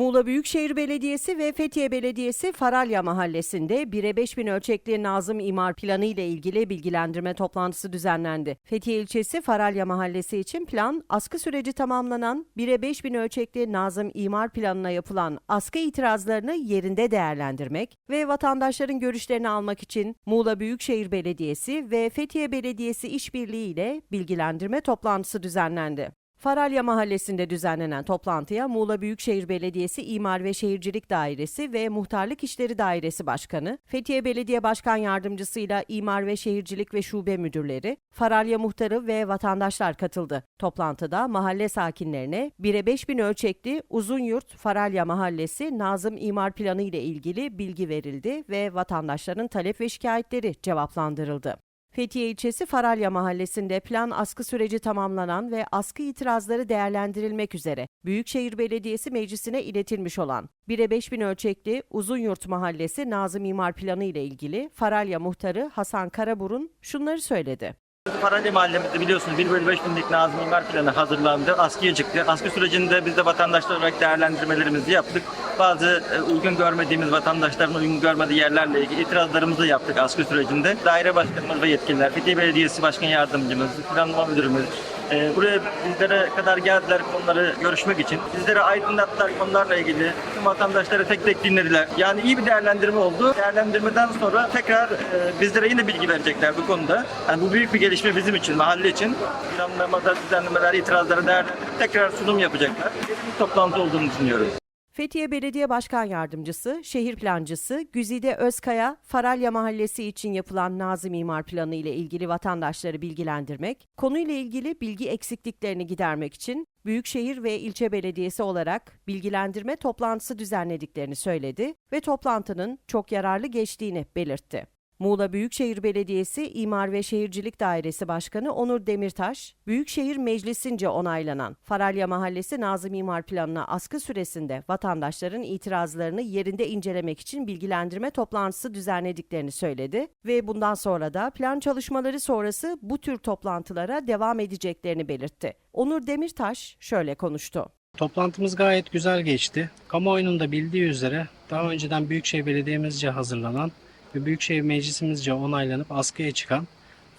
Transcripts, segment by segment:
Muğla Büyükşehir Belediyesi ve Fethiye Belediyesi Faralya Mahallesi'nde 1'e 5000 ölçekli Nazım İmar Planı ile ilgili bilgilendirme toplantısı düzenlendi. Fethiye ilçesi Faralya Mahallesi için plan, askı süreci tamamlanan 1'e 5000 ölçekli Nazım İmar Planı'na yapılan askı itirazlarını yerinde değerlendirmek ve vatandaşların görüşlerini almak için Muğla Büyükşehir Belediyesi ve Fethiye Belediyesi işbirliği ile bilgilendirme toplantısı düzenlendi. Faralya Mahallesi'nde düzenlenen toplantıya Muğla Büyükşehir Belediyesi İmar ve Şehircilik Dairesi ve Muhtarlık İşleri Dairesi Başkanı, Fethiye Belediye Başkan Yardımcısıyla İmar ve Şehircilik ve Şube Müdürleri, Faralya Muhtarı ve vatandaşlar katıldı. Toplantıda mahalle sakinlerine 1'e 5000 ölçekli Uzunyurt Faralya Mahallesi Nazım İmar Planı ile ilgili bilgi verildi ve vatandaşların talep ve şikayetleri cevaplandırıldı. Fethiye ilçesi Faralya Mahallesi'nde plan askı süreci tamamlanan ve askı itirazları değerlendirilmek üzere Büyükşehir Belediyesi Meclisi'ne iletilmiş olan 1'e 5000 ölçekli Uzunyurt Mahallesi Nazım İmar Planı ile ilgili Faralya Muhtarı Hasan Karaburun şunları söyledi. Paralel mahallemizde biliyorsunuz 1 bölü 5 binlik Nazım İmar Planı hazırlandı. Askıya çıktı. Askı sürecinde biz de vatandaşlar olarak değerlendirmelerimizi yaptık. Bazı e, uygun görmediğimiz vatandaşların uygun görmediği yerlerle ilgili itirazlarımızı yaptık askı sürecinde. Daire başkanımız ve yetkililer, Fethiye Belediyesi Başkan Yardımcımız, Planlama Müdürümüz, e, buraya bizlere kadar geldiler konuları görüşmek için. Bizlere aydınlattılar konularla ilgili. Tüm vatandaşları tek tek dinlediler. Yani iyi bir değerlendirme oldu. Değerlendirmeden sonra tekrar e, bizlere yine bilgi verecekler bu konuda. Yani bu büyük bir gelişme bizim için, mahalle için. Planlamada düzenlemeler, itirazları değerlendirip tekrar sunum yapacaklar. Bir toplantı olduğunu düşünüyorum. Fethiye Belediye Başkan Yardımcısı, Şehir Plancısı Güzide Özkaya, Faralya Mahallesi için yapılan Nazım İmar Planı ile ilgili vatandaşları bilgilendirmek, konuyla ilgili bilgi eksikliklerini gidermek için Büyükşehir ve ilçe belediyesi olarak bilgilendirme toplantısı düzenlediklerini söyledi ve toplantının çok yararlı geçtiğini belirtti. Muğla Büyükşehir Belediyesi İmar ve Şehircilik Dairesi Başkanı Onur Demirtaş, Büyükşehir Meclisi'nce onaylanan Faralya Mahallesi Nazım İmar Planı'na askı süresinde vatandaşların itirazlarını yerinde incelemek için bilgilendirme toplantısı düzenlediklerini söyledi ve bundan sonra da plan çalışmaları sonrası bu tür toplantılara devam edeceklerini belirtti. Onur Demirtaş şöyle konuştu. Toplantımız gayet güzel geçti. Kamuoyunun da bildiği üzere daha önceden Büyükşehir Belediye'mizce hazırlanan ve Büyükşehir Meclisimizce onaylanıp askıya çıkan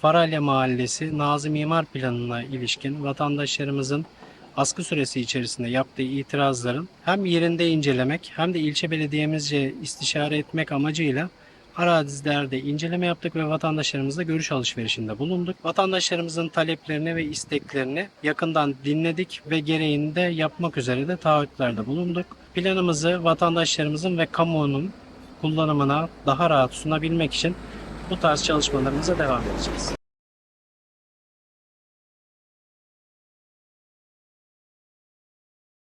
Faralya Mahallesi Nazım İmar Planı'na ilişkin vatandaşlarımızın askı süresi içerisinde yaptığı itirazların hem yerinde incelemek hem de ilçe belediyemizce istişare etmek amacıyla arazilerde inceleme yaptık ve vatandaşlarımızla görüş alışverişinde bulunduk. Vatandaşlarımızın taleplerini ve isteklerini yakından dinledik ve gereğini de yapmak üzere de taahhütlerde bulunduk. Planımızı vatandaşlarımızın ve kamuoyunun kullanımına daha rahat sunabilmek için bu tarz çalışmalarımıza devam edeceğiz.